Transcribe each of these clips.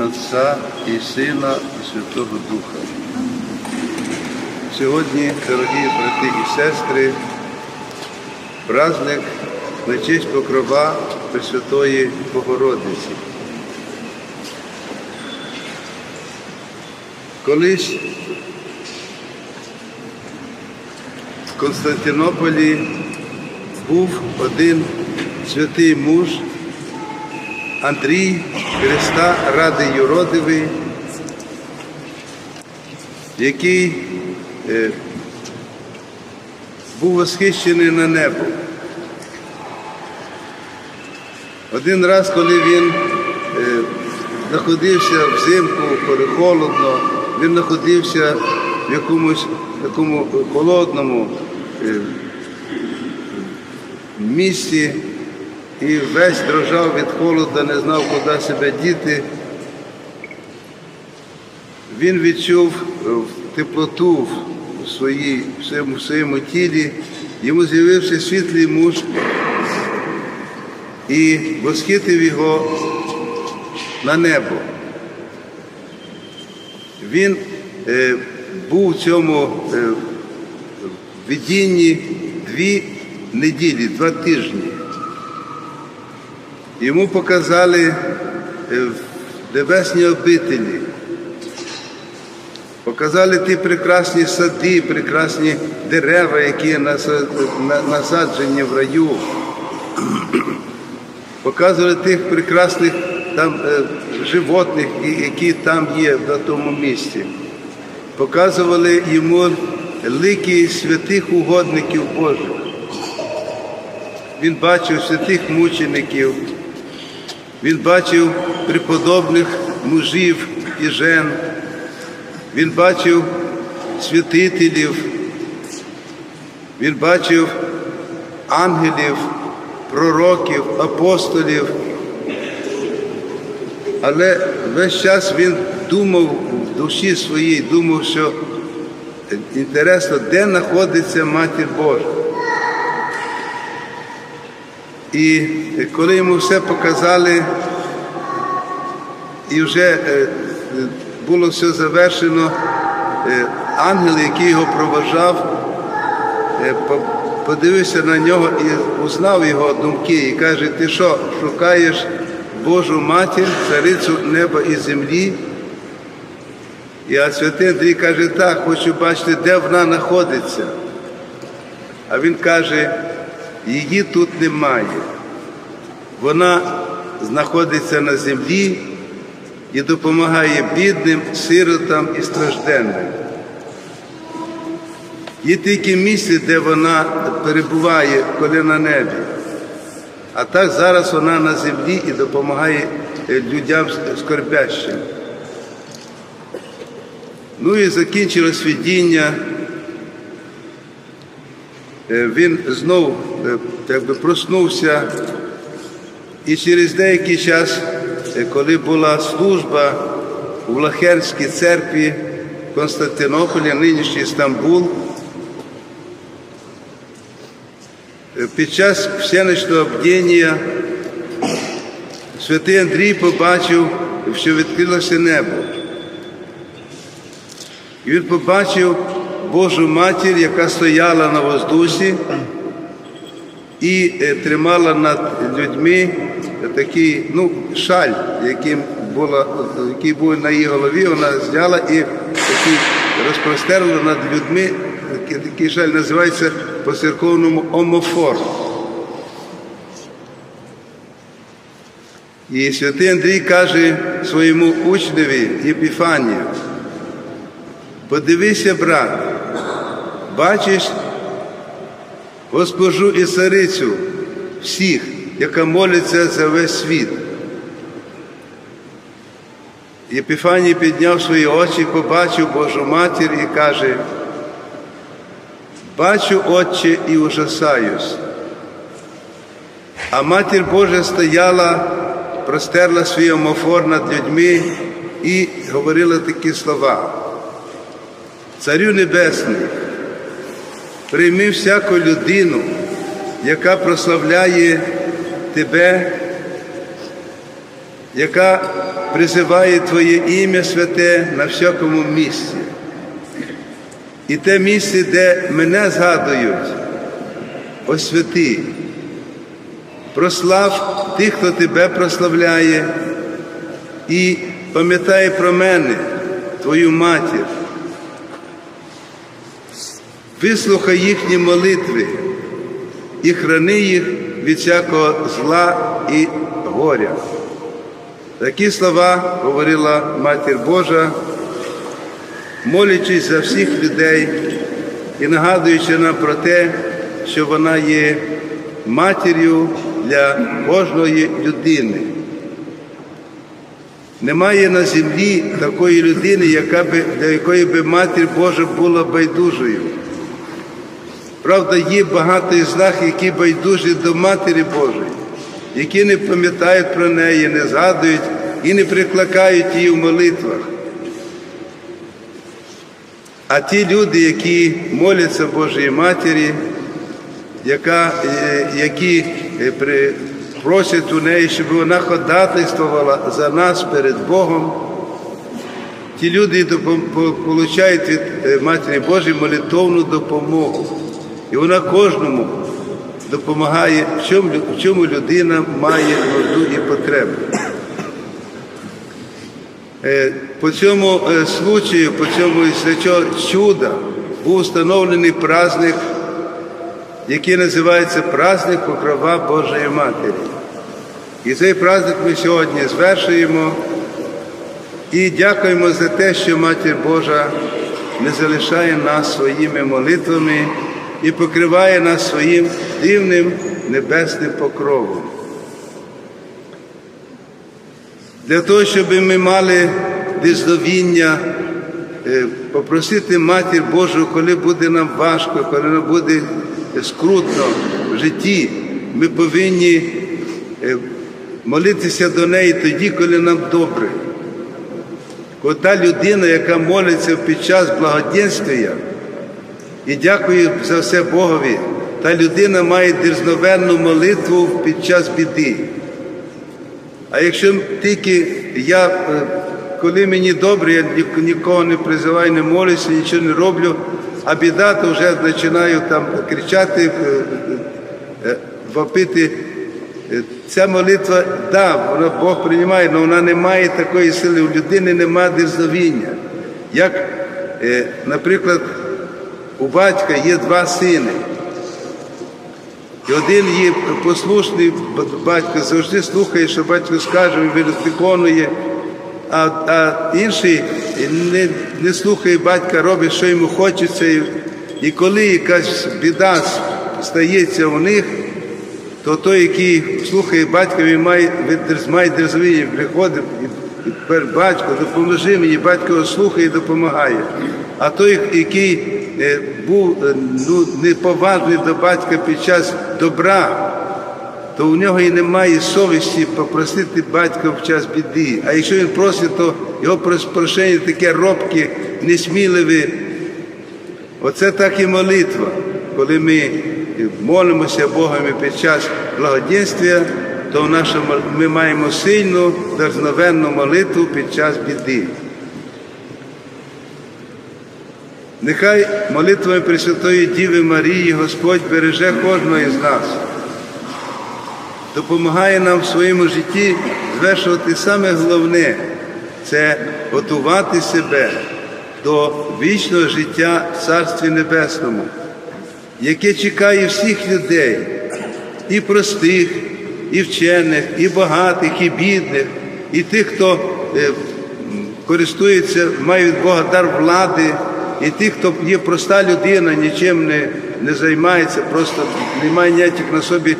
ім'я Отця і Сина, і Святого Духа. Сьогодні, дорогі брати і сестри, праздник на честь покрова Пресвятої Богородиці. Колись в Константинополі був один святий муж Андрій Христа Ради Юродивий, який е, був восхищений на небо. Один раз, коли він е, знаходився взимку, коли холодно, він знаходився в якомусь такому холодному е, місці і весь дрожав від холоду, не знав, куди себе діти. Він відчув е, теплоту в, своїй, в, своєму, в своєму тілі, йому з'явився світлий муж і восхитив його на небо. Він е, був в цьому е, видінні дві неділі, два тижні. Йому показали е, в небесні обителі, показали ті прекрасні сади, прекрасні дерева, які насаджені в раю. Показували тих прекрасних там е, животних, які там є в тому місці. Показували йому лики святих угодників Божих. Він бачив святих мучеників, він бачив преподобних мужів і жен, він бачив святителів, він бачив ангелів, пророків, апостолів. Але весь час він думав в душі своїй, думав, що інтересно, де знаходиться Матір Божа. І коли йому все показали, і вже е, е, було все завершено, е, ангел, який його проважав, подивився на нього і узнав його думки і каже, ти що, шукаєш Божу матір, царицю неба і землі? І а святий Андрій каже, так, хочу бачити, де вона знаходиться. А він каже, її тут немає. Вона знаходиться на землі і допомагає бідним, сиротам і стражденним. Є тільки місце, де вона перебуває, коли на небі. А так зараз вона на землі і допомагає е, людям скорбящим. Ну і закінчилось видіння. Е, Він знов е, так би, проснувся. І через деякий час, е, коли була служба у Лахерській церкві Константинополі, нинішній Стамбул, е, під час всеночного бдіння святий Андрій побачив, що відкрилося небо. І він побачив Божу матір, яка стояла на воздусі і е, тримала над людьми такий ну, шаль, яким була, який був на її голові, вона зняла і такий розпростерла над людьми. Такий, шаль називається по церковному омофор. І святий Андрій каже своєму учневі Єпіфанію, подивися, брат, бачиш госпожу і царицю всіх, яка молиться за весь світ. Єпіфаній підняв свої очі, побачив Божу матір і каже, бачу, Отче, і ужасаюсь. А матір Божа стояла, простерла свій омофор над людьми і говорила такі слова. Царю Небесний, прийми всяку людину, яка прославляє Тебе яка призиває Твоє ім'я святе на всякому місці. І те місце, де мене згадують, освяти. Прослав тих, хто тебе прославляє, і пам'ятай про мене, Твою матір. Вислухай їхні молитви і храни їх від всякого зла і горя. Такі слова говорила Матір Божа, молячись за всіх людей і нагадуючи нам про те, що вона є матір'ю для кожної людини. Немає на землі такої людини, яка би, для якої би матір Божа була байдужою. Правда, є багато із нас, які байдужі до Матері Божої, які не пам'ятають про неї, не згадують і не прикликають її в молитвах. А ті люди, які моляться Божій Матері, яка, е, які е, просять у неї, щоб вона ходатайствувала за нас перед Богом, ті люди получають від е, Матері Божої молитовну допомогу. І вона кожному допомагає, в чому, в чому людина має нужду і потребу. Е, По цьому е, случаю, по цьому чуда був встановлений праздник, який називається праздник Покрова Божої Матері. І цей праздник ми сьогодні звершуємо і дякуємо за те, що Матір Божа не залишає нас своїми молитвами і покриває нас своїм дивним небесним покровом. Для того, щоб ми мали дізнавіння, е, попросити Матір Божу, коли буде нам важко, коли нам буде скрутно в житті, ми повинні е, молитися до неї тоді, коли нам добре. Коли та людина, яка молиться під час благоденствия, і дякую за все Богові, та людина має дерзновенну молитву під час біди. А якщо тільки я, е, коли мені добре, я нікого не призиваю, не молюся, нічого не роблю, а біда, то вже починаю там кричати, е, е, вопити. Ця молитва, да, вона Бог приймає, але вона не має такої сили. У людини немає дерзновіння. Як, наприклад, у батька є два сини. І один є послушний батько, завжди слухає, що батько скаже, він виконує, а, а інший не, не слухає батька, робить, що йому хочеться. І, коли якась біда стається у них, то той, який слухає батька, він має, має приходить і, тепер батько, допоможи мені, батько слухає і допомагає. А той, який був е, ну, неповажний до батька під час добра, то у нього і немає совісті попросити батька в час біди. А якщо він просить, то його прошення таке робке, несміливе. Оце так і молитва. Коли ми молимося Богом під час благоденствия, то нашому, ми маємо сильну, дерзновенну молитву під час біди. Нехай молитвами Пресвятої Діви Марії Господь береже кожного із нас, допомагає нам в своєму житті звершувати саме головне це готувати себе до вічного життя в Царстві Небесному, яке чекає всіх людей, і простих, і вчених, і багатих, і бідних, і тих, хто е, користується, має від Бога дар влади, і тих, хто є проста людина, нічим не, не займається, просто не має ніяких на собі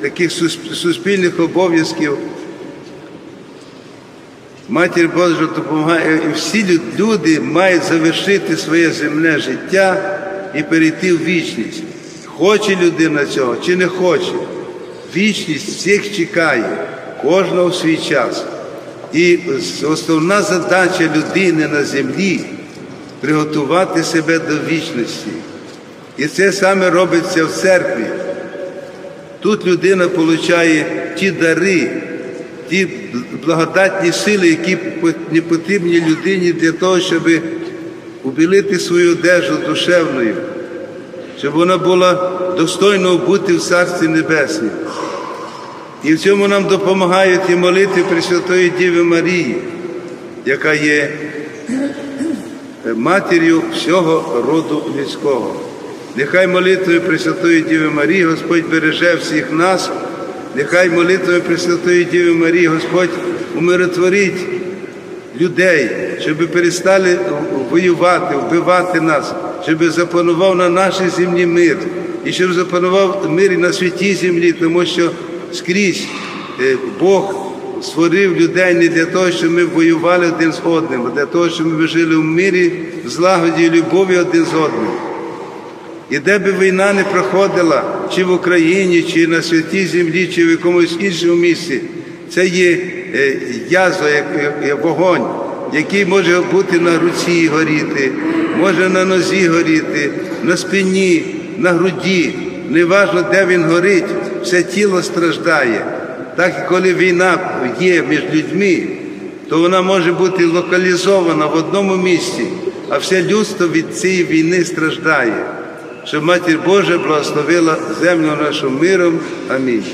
таких суспільних обов'язків. Матір Божа допомагає, і всі люди мають завершити своє земне життя і перейти в вічність. Хоче людина цього чи не хоче. Вічність всіх чекає, кожного в свій час. І основна задача людини на землі приготувати себе до вічності. І це саме робиться в церкві. Тут людина отримує ті дари, ті благодатні сили, які не потрібні людині для того, щоб убілити свою одежу душевною, щоб вона була достойною бути в Царстві Небесній. І в цьому нам допомагають і молитви Пресвятої Діви Марії, яка є матір'ю всього роду людського. Нехай молитвою Пресвятої Діви Марії Господь береже всіх нас, нехай молитвою Пресвятої Діви Марії Господь умиротворить людей, щоб перестали воювати, вбивати нас, щоб запанував на нашій землі мир, і щоб запанував мир і на святій землі, тому що скрізь е, Бог створив людей не для того, щоб ми воювали один з одним, а для того, щоб ми жили в мирі, в злагоді і любові один з одним. І де би війна не проходила, чи в Україні, чи на святій землі, чи в якомусь іншому місці, це є е, язва, як, вогонь, який може бути на руці горіти, може на нозі горіти, на спині, на груді. Неважно, де він горить, все тіло страждає. Так коли війна є між людьми, то вона може бути локалізована в одному місці, а все людство від цієї війни страждає. Щоб Матір Божа благословила землю нашу миром. Амінь.